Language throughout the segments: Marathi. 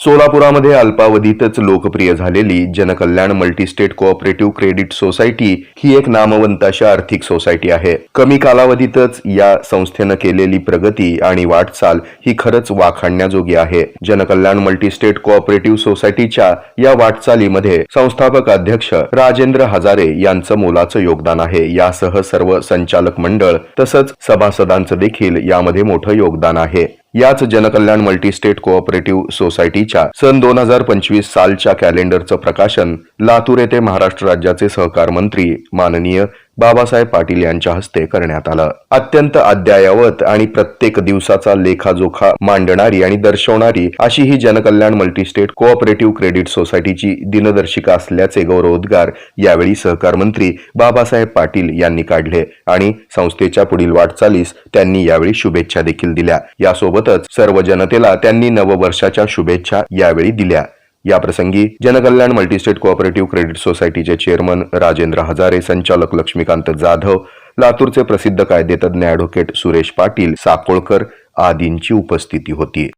सोलापुरामध्ये अल्पावधीतच लोकप्रिय झालेली Janakalyan multistate cooperative credit society ही एक नामवंत अशा आर्थिक सोसायटी आहे. कमी कालावधीतच या संस्थेनं केलेली प्रगती आणि वाटचाल ही खरंच वाखाणण्याजोगी आहे. जनकल्याण मल्टीस्टेट कोऑपरेटिव्ह सोसायटीच्या या वाटचालीमध्ये संस्थापक अध्यक्ष राजेंद्र हजारे यांचं मोलाचं योगदान आहे. यासह सर्व संचालक मंडळ तसंच सभासदांचं देखील यामध्ये मोठं योगदान आहे. याच जनकल्याण मल्टीस्टेट कोऑपरेटिव्ह सोसायटीच्या सन दोन हजार पंचवीस सालच्या कॅलेंडरचं प्रकाशन लातूर येथे महाराष्ट्र राज्याचे सहकार मंत्री माननीय बाबासाहेब पाटील यांच्या हस्ते करण्यात आलं. अत्यंत अद्यायावत आणि प्रत्येक दिवसाचा लेखाजोखा मांडणारी आणि दर्शवणारी अशी ही जनकल्याण मल्टीस्टेट कोऑपरेटिव्ह क्रेडिट सोसायटीची दिनदर्शिका असल्याचे गौरवोद्गार यावेळी सहकार मंत्री बाबासाहेब पाटील यांनी काढले आणि संस्थेच्या पुढील वाटचालीस त्यांनी यावेळी शुभेच्छा देखील दिल्या. यासोबतच सर्व जनतेला त्यांनी नववर्षाच्या शुभेच्छा यावेळी दिल्या. याप्रसंगी जनकल्याण मल्टीस्टेट कोऑपरेटिव्ह क्रेडिट सोसायटीचे चेअरमन राजेंद्र हजारे संचालक लक्ष्मीकांत जाधव लातूरचे प्रसिद्ध कायदेतज्ञ अॅडव्होकेट सुरेश पाटील साकोळकर आदींची उपस्थिती होती.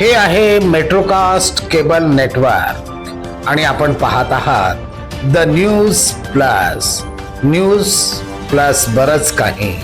हे आहे मेट्रोकास्ट केबल नेटवर्क. आणि आपण पाहत आहात the news plus. News plus बरच काही.